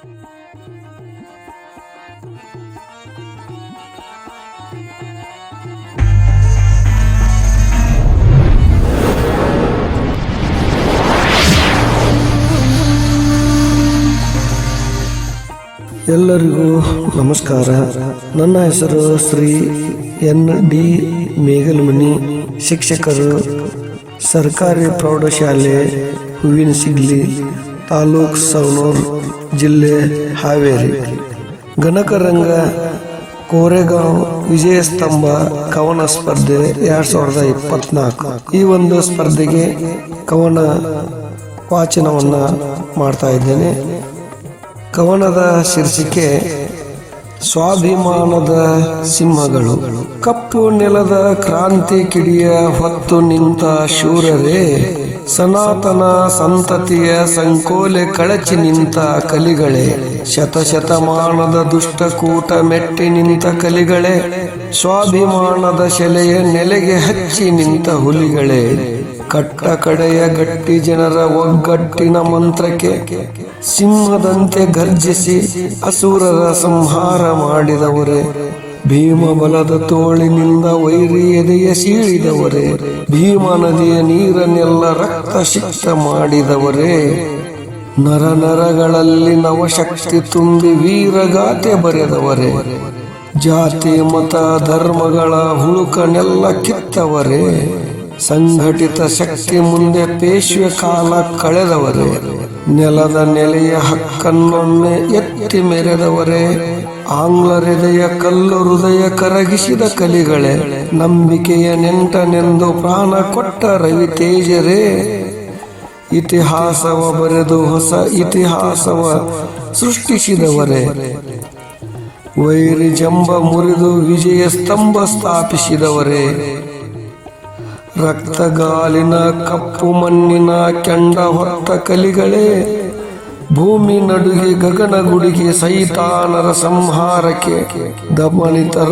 ಎಲ್ಲರಿಗೂ ನಮಸ್ಕಾರ. ನನ್ನ ಹೆಸರು ಶ್ರೀ ಎನ್ ಡಿ ಮೇಘಲ್ಮಣಿ ಶಿಕ್ಷಕರು ಸರ್ಕಾರಿ ಪ್ರೌಢಶಾಲೆ ಹೂವಿನ ಸಿಗ್ಲಿ. ತಾಲೂಕ್ ಸವನೂರ್ ಜಿಲ್ಲೆ ಹಾವೇರಿ. ಗಣಕರಂಗ, ಕೋರೆಗಾಂವ್ ವಿಜಯ ಸ್ತಂಭ ಕವನ ಸ್ಪರ್ಧೆ ಎರಡ್ ಸಾವಿರದ ಇಪ್ಪತ್ನಾಲ್ಕು. ಈ ಒಂದು ಸ್ಪರ್ಧೆಗೆ ಕವನ ವಾಚನವನ್ನ ಮಾಡ್ತಾ ಇದ್ದೇನೆ. ಕವನದ ಶೀರ್ಷಿಕೆ ಸ್ವಾಭಿಮಾನದ ಸಿಂಹಗಳು. ಕಪ್ಪು ನೆಲದ ಕ್ರಾಂತಿ ಕಿಡಿಯ ಹೊತ್ತು ನಿಂತ ಶೂರರೇ, ಸನಾತನ ಸಂತತಿಯ ಸಂಕೋಲೆ ಕಳಚಿ ನಿಂತ ಕಲಿಗಳೇ, ಶತಶತಮಾನದ ದುಷ್ಟಕೂಟ ಮೆಟ್ಟಿ ನಿಂತ ಕಲಿಗಳೇ, ಸ್ವಾಭಿಮಾನದ ಶೆಲೆಯ ನೆಲೆಗೆ ಹಚ್ಚಿ ನಿಂತ ಹುಲಿಗಳೇ. ಕಟ್ಟ ಕಡೆಯ ಗಟ್ಟಿ ಜನರ ಒಗ್ಗಟ್ಟಿನ ಮಂತ್ರಕ್ಕೆ ಸಿಂಹದಂತೆ ಗರ್ಜಿಸಿ ಅಸುರರ ಸಂಹಾರ ಮಾಡಿದವರೇ. ಭೀಮ ಬಲದ ತೋಳಿನಿಂದ ವೈರಿ ಎದೆಯ ಸೀಳಿದವರೇ. ಭೀಮ ನದಿಯ ನೀರನ್ನೆಲ್ಲ ರಕ್ತ ಶಿಕ್ಷ ಮಾಡಿದವರೇ. ನರ ನರಗಳಲ್ಲಿ ನವಶಕ್ತಿ ತುಂಬಿ ವೀರಗಾತೆ ಬರೆದವರೇ. ಜಾತಿ, ಮತ, ಧರ್ಮಗಳ ಹುಳುಕನೆಲ್ಲ ಕಿತ್ತವರೇ. ಸಂಘಟಿತ ಶಕ್ತಿ ಮುಂದೆ ಪೇಶ್ವೆ ಕಾಲ ಕಳೆದವರೇ. ನೆಲದ ನೆಲೆಯ ಹಕ್ಕನ್ನೊಮ್ಮೆ ಎತ್ತಿ ಮೆರೆದವರೇ. ಹೃದಯ ಕಲ್ಲು ಹೃದಯ ಕರಗಿಸಿದ ಕಲಿಗಳೇ. ನಂಬಿಕೆಯ ನೆಂಟನೆಂದು ಪ್ರಾಣ ಕೊಟ್ಟ ರವಿ ತೇಜರೇ ಇತಿಹಾಸವ ಬರೆದು ಹೊಸ ಇತಿಹಾಸವ ಸೃಷ್ಟಿಸಿದವರೇ. ವೈರಿ ಜಂಬ ಮುರಿದು ವಿಜಯ ಸ್ತಂಭ ಸ್ಥಾಪಿಸಿದವರೇ. ರಕ್ತಗಾಲಿನ ಕಪ್ಪು ಮಣ್ಣಿನ ಕೆಂಡ ಹೊತ್ತ ಕಲಿಗಳೇ, ಭೂಮಿ ನಡುಗೆ ಗಗನಗುಡಿಗೆ ಸೈತಾನರ ಸಂಹಾರಕ್ಕೆ ದಮನಿತರ.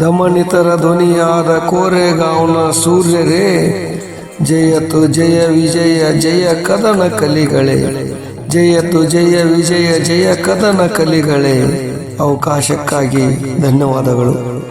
ದಮನಿತರ ಧ್ವನಿಯಾದ ಕೋರೆಗಾಂವ್ನ ಸೂರ್ಯರೇ, ಜಯತು ಜಯ ವಿಜಯ ಜಯ ಕದನ ಕಲಿಗಳೇ, ಜಯತು ಜಯ ವಿಜಯ ಜಯ ಕದನ ಕಲಿಗಳೇ. ಅವಕಾಶಕ್ಕಾಗಿ ಧನ್ಯವಾದಗಳು.